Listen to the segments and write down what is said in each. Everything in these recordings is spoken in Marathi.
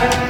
आज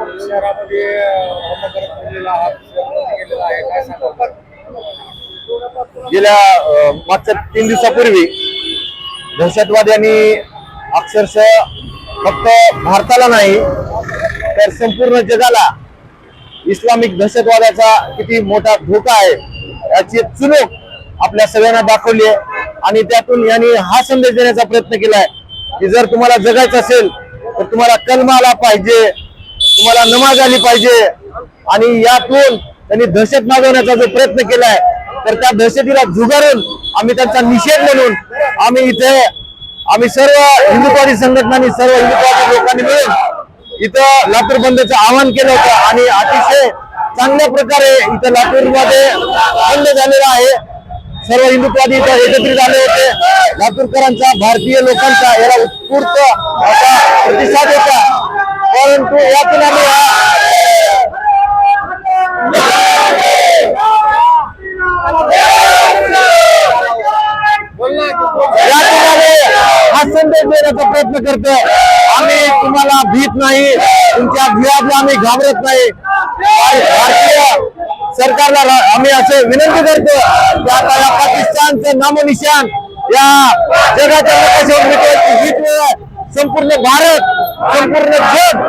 शहरामध्ये गेलेला आहे काय गेल्या मागच्या तीन दिवसापूर्वी दहशतवाद्यांनी अक्षरशः फक्त भारताला नाही तर संपूर्ण जगाला इस्लामिक दहशतवादाचा किती मोठा धोका आहे याची चुनूक आपल्या सगळ्यांना दाखवली आहे. आणि त्यातून यांनी हा संदेश देण्याचा प्रयत्न केलाय की जर तुम्हाला जगायचं असेल तर तुम्हाला कलमाला पाहिजे. तुम्हाला नमाज आली पाहिजे. आणि यातून त्यांनी दहशत मागवण्याचा जो प्रयत्न केलाय तर त्या दहशतीला झुगारून आम्ही त्यांचा निषेध म्हणून आम्ही इथे आम्ही सर्व हिंदुत्वादी संघटनांनी सर्व हिंदुत्वादी लोकांनी मिळून इथं लातूर बंदचं आवाहन केलं होतं. आणि अतिशय चांगल्या प्रकारे इथं लातूरमध्ये बंद झालेला आहे. सर्व हिंदुत्वादी इथं एकत्रित आले होते. लातूरकरांचा भारतीय लोकांचा याला उत्स्फूर्त असा प्रतिसाद होता. परंतु यातून आम्ही या. हा संदेश देण्याचा प्रयत्न करतो आम्ही तुम्हाला भीत नाही. तुमच्या भियाला आम्ही घाबरत नाही. आणि भारतीय सरकारला आम्ही असे विनंती करतो की आता या पाकिस्तानचं नामनिशान या जगाच्या नकाशावर संपूर्ण भारत संपूर्ण जग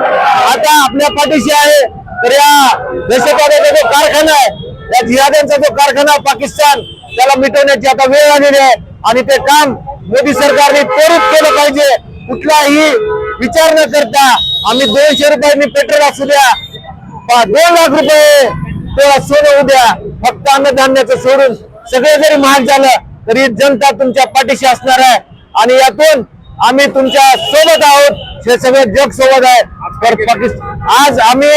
आता आपल्या पाठीशी आहे. तर या दहशतवादाचा जो कारखाना आहे या जिहाद्यांचा जो कारखाना पाकिस्तान त्याला मिटवण्याची आता वेळ आलेली आहे. आणि ते काम मोदी सरकारने त्वरित केलं पाहिजे. कुठलाही विचार न करता आम्ही दोनशे रुपयांनी पेट्रोल असू द्या दोन लाख रुपये तेव्हा सोनं उद्या फक्त अन्नधान्याचं सोडून सगळे जरी महाग झालं तरी जनता तुमच्या पाठीशी असणार आहे. आणि यातून आम्ही तुमच्यासोबत आहोत. हे सगळे जग सोबत आहे. तर पाकिस्तान आज आम्ही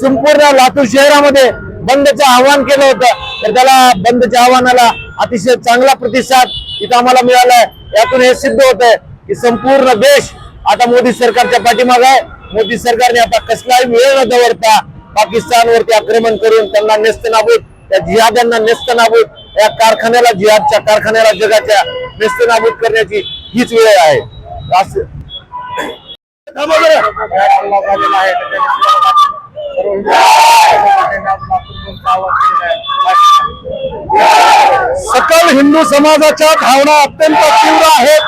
संपूर्ण लातूर शहरामध्ये बंदचं आव्हान केलं होतं. तर त्याला बंदच्या आव्हानाला अतिशय चांगला प्रतिसाद इथं आम्हाला मिळालाय. यातून हे सिद्ध होत आहे की संपूर्ण देश आता मोदी सरकारच्या पाठीमाग आहे. मोदी सरकारने आता कसलाही वेळ न दवरता पाकिस्तानवरती आक्रमण करून त्यांना नेस्त नाबूद त्या जिहाद्यांना नेस्त नाबूद या कारखान्याला जिहादच्या कारखान्याला जगाच्या नेस्त नाबूद करण्याची हीच वेळ आहे. सकल हिंदू समाजाच्या भावना अत्यंत तीव्र आहेत.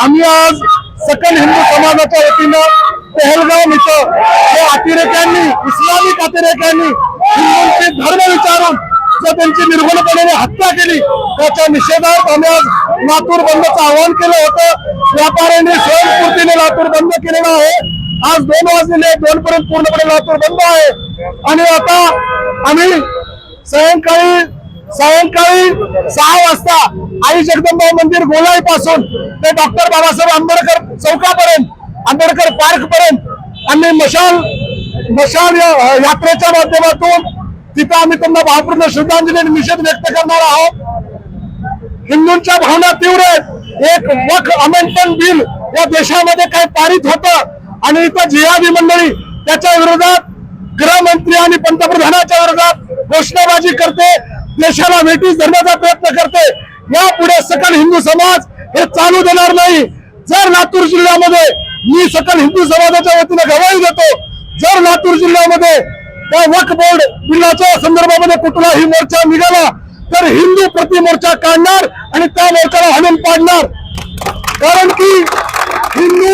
आम्ही आज सकल हिंदू समाजाच्या वतीनं पहलगाव इथं हे अतिरेक्यांनी इस्लामिक अतिरेक्यांनी हिंदूंचे धर्म विचारून जर त्यांची निर्भरपणे हत्या केली त्याच्या निषेधात आम्ही आज लातूर बंदचं आवाहन केलं होतं. व्यापाऱ्यांनी स्वयंस्फूर्तीने लातूर बंद केलेला आहे. आज दोन वाजलेले दोन पर्यंत पूर्णपणे लातूर बंद आहे. आणि आता आम्ही सायंकाळी सायंकाळी सहा वाजता आई जगदंबा मंदिर गोलाई पासून ते डॉक्टर बाबासाहेब आंबेडकर चौकापर्यंत आंबेडकर पार्क पर्यंत आम्ही मशाल मशाल यात्रेच्या माध्यमातून तिथं आम्ही त्यांना भावपूर्ण श्रद्धांजली निषेध व्यक्त करणार आहोत. हिंदूंच्या भावना तीव्र आहेत. एक वख अमेंडमेंट बिल या देशामध्ये काय पारित होतं? आणि इथं जिहादी मंडळी त्याच्या विरोधात गृहमंत्री आणि पंतप्रधानाच्या विरोधात घोषणाबाजी करते देशाला वेटीस धरण्याचा प्रयत्न करते. यापुढे सकल हिंदू समाज हे चालू देणार नाही. जर लातूर जिल्ह्यामध्ये मी सकल हिंदू समाजाच्या वतीने गवाही देतो जर लातूर जिल्ह्यामध्ये त्या वक्फ बोर्ड बिलाच्या संदर्भामध्ये कुठलाही मोर्चा निघाला तर हिंदू प्रतिमोर्चा काढणार आणि त्या मोर्चाला हाणून पाडणार. कारण की हिंदू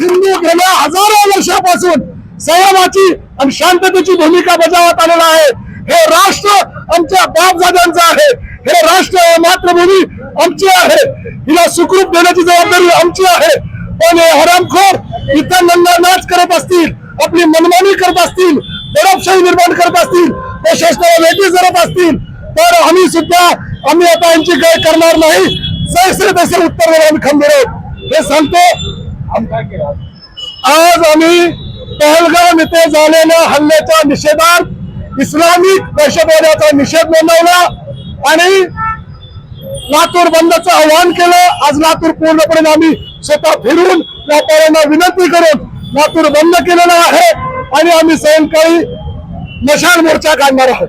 हिंदू गेल्या हजारो वर्षापासून संयमाची आणि शांततेची भूमिका बजावत आलेला आहे. हे राष्ट्र आमच्या बापदाद्यांचं आहे. हे राष्ट्र मातृभूमी आमची आहे. हिला सुखरूप देण्याची जबाबदारी आमची आहे. पण हे हरामखोर इथं नंदा नाच करत असतील आपली मनमानी करत असतील दडपशाही निर्माण करत असतील प्रशासनाला वेटी करत असतील तर आम्ही सुद्धा आम्ही आता यांची गय करणार नाही. जैसे तसे उत्तर देणार आम्ही खंबीर आहोत. हे सांगतो आज आम्ही पहलगाम येथे झालेल्या हल्ल्याच्या निषेधात इस्लामिक दहशतवादाचा निषेध नोंदवला आणि लातूर बंदचं आवाहन केलं. आज लातूर पूर्णपणे आम्ही स्वतः फिरून व्यापाऱ्यांना विनंती करून लातूर बंद केलेला आहे आणि आम्ही सायंकाळी मशाल मोर्चा काढणार आहोत.